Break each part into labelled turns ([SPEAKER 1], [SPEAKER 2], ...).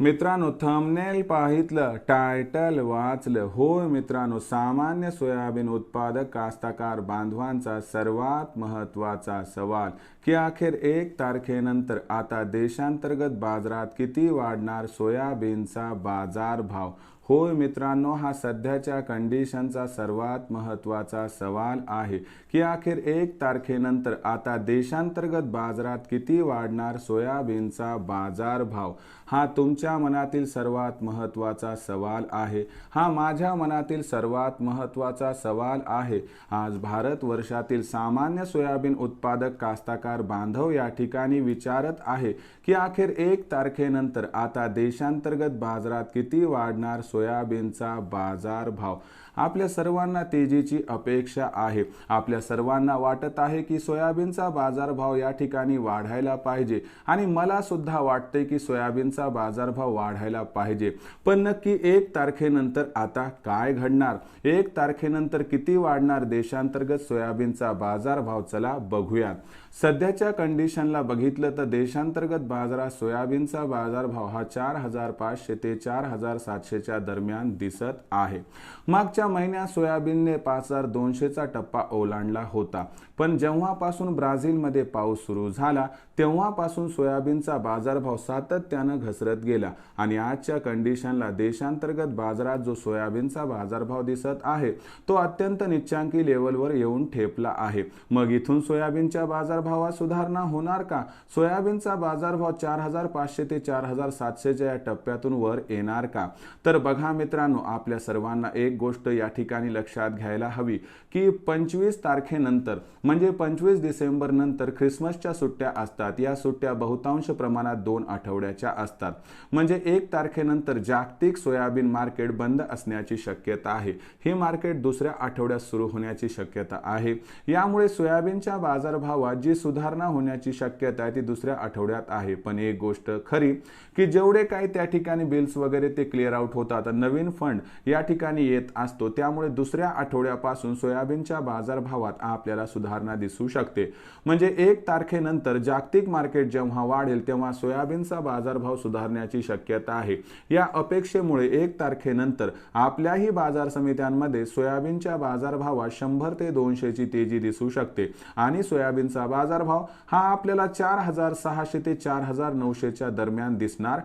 [SPEAKER 1] मित्रांनो thumbnail पाहितलं title वाचलं. होय मित्रांनो सामान्य सोयाबीन उत्पादक कास्तकार बांधवांचा सर्वात महत्त्वाचा सवाल. की अखेर एक तारखेनंतर आता देशांतर्गत बाजारात किती वाढणार सोयाबीनचा बाजारभाव? होय मित्रांनो हा सध्याच्या कंडिशनचा सर्वात महत्त्वाचा सवाल आहे की अखेर एक तारखेनंतर आता देशांतर्गत बाजारात किती वाढणार सोयाबीनचा बाजारभाव? हा तुमच्या मनातील सर्वात महत्त्वाचा सवाल आहे. हा माझ्या मनातील सर्वात महत्त्वाचा सवाल आहे. आज भारत वर्षातील सामान्य सोयाबीन उत्पादक कास्ताकार बांधव या ठिकाणी विचारत आहे की अखेर एक तारखेनंतर आता देशांतर्गत बाजारात किती वाढणार सोयाबीनचा बाजारभाव आपल्या सर्वांना तेजीची अपेक्षा आहे. आपल्या सर्वांना वाटत आहे की सोयाबीनचा बाजारभाव या ठिकाणी वाढायला पाहिजे. आणि मला सुद्धा वाटते की सोयाबीनचा बाजारभाव वाढायला पाहिजे. पण नक्की एक तारखेनंतर आता काय घडणार? एक तारखेनंतर किती वाढणार देशांतर्गत सोयाबीनचा बाजारभाव चला बघूयात. सध्याच्या कंडिशनला बघितलं तर देशांतर्गत बाजारात सोयाबीनचा बाजारभाव हा चार हजार पाचशे ते चार हजार सातशेच्या दरम्यान दिसत आहे. मागच्या महिन्यात सोयाबीनने पाच हजार दोनशेचा टप्पा ओलांडला होता. पण जेव्हापासून ब्राझीलमध्ये पाऊस सुरू झाला तेव्हापासून सोयाबीनचा बाजारभाव सातत्यानं घसरत गेला आणि आजच्या कंडिशनला देशांतर्गत बाजारात जो सोयाबीनचा बाजारभाव दिसत आहे तो अत्यंत निच्चांकी लेवलवर येऊन ठेपला आहे. मग इथून सोयाबीनच्या बाजारभावात सुधारणा होणार का? सोयाबीनचा बाजारभाव चार हजार पाचशे ते चार हजार सातशेच्या या टप्प्यातून वर येणार का? तर बघा मित्रांनो आपल्या सर्वांना एक गोष्ट या ठिकाणी लक्षात घ्यायला हवी की पंचवीस तारखेनंतर म्हणजे पंचवीस डिसेंबर नंतर ख्रिसमसच्या सुट्ट्या असतात. या सुट्ट्या बहुतांश प्रमाणात दोन आठवड्याच्या असतात. म्हणजे एक तारखेनंतर जागतिक सोयाबीन मार्केट बंद असण्याची शक्यता आहे. हे मार्केट दुसऱ्या आठवड्यात सुरू होण्याची शक्यता आहे. यामुळे सोयाबीनच्या बाजारभावात जी सुधारणा होण्याची शक्यता आहे ती दुसऱ्या आठवड्यात आहे. पण एक गोष्ट खरी की जेवढे काही त्या ठिकाणी बिल्स वगैरे ते क्लिअर आउट होतात नवीन फंड या ठिकाणी येत असतो त्यामुळे दुसऱ्या आठवड्यापासून सोयाबीनच्या बाजारभावात आपल्याला सुधारणा दिसू शकते. म्हणजे एक तारखेनंतर जागतिक मार्केट जेव्हा वाढेल तेव्हा सोयाबीनचा बाजारभाव सुधारण्याची शक्यता आहे. या अपेक्षेमुळे एक तारखेनंतर आपल्याही बाजार समित्यांमध्ये सोयाबीनच्या बाजारभावात शंभर ते दोनशेची तेजी दिसू शकते. आणि सोयाबीनचा बाजारभाव हा आपल्याला चार हजार सहाशे ते चार हजार नऊशेच्या दरम्यान दिसणार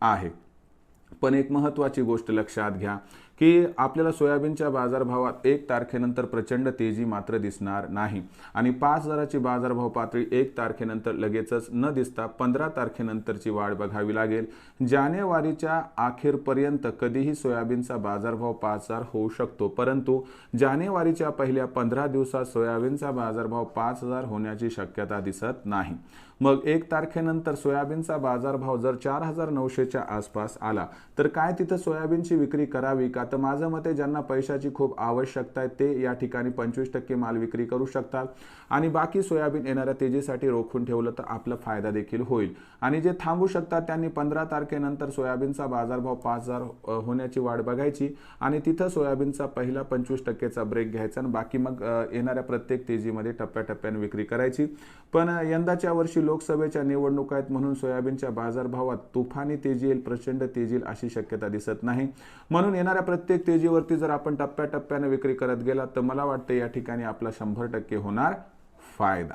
[SPEAKER 1] आहे. पण एक महत्त्वाची गोष्ट लक्षात घ्या की आपल्याला सोयाबीनच्या बाजारभावात एक तारखेनंतर प्रचंड तेजी मात्र दिसणार नाही. आणि पाच हजाराची बाजारभाव पातळी एक तारखेनंतर लगेचच न दिसता पंधरा तारखेनंतरची वाढ बघावी लागेल. जानेवारीच्या अखेरपर्यंत कधीही सोयाबीनचा बाजारभाव पाच हजार होऊ शकतो परंतु जानेवारीच्या पहिल्या पंधरा दिवसात सोयाबीनचा बाजारभाव पाच हजार होण्याची शक्यता दिसत नाही. मग एक तारखेनंतर सोयाबीनचा बाजारभाव जर चार हजार नऊशेच्या आसपास आला तर काय तिथं सोयाबीनची विक्री करावी का? तर माझं मते ज्यांना पैशाची खूप आवश्यकता आहे ते या ठिकाणी पंचवीस टक्के माल विक्री करू शकतात. आणि बाकी सोयाबीन येणाऱ्या तेजीसाठी रोखून ठेवलं तर आपला फायदा देखील होईल. आणि जे थांबू शकतात त्यांनी पंधरा तारखेनंतर सोयाबीनचा बाजारभाव पाच हजार होण्याची वाढ बघायची. आणि तिथं सोयाबीनचा पहिला पंचवीस टक्केचा ब्रेक घ्यायचा आणि बाकी मग येणाऱ्या प्रत्येक तेजीमध्ये टप्प्याटप्प्याने विक्री करायची. पण यंदाच्या वर्षी लोकसभेच्या निवडणुका आहेत म्हणून सोयाबीनच्या बाजारभावात तुफानी तेजी येईल प्रचंड तेजी येईल अशी शक्यता दिसत नाही. म्हणून येणाऱ्या प्रत्येक तेजीवरती जर आपण टप्प्याटप्प्याने विक्री करत गेला तर मला वाटतं या ठिकाणी आपला शंभर टक्के होणार फायदा.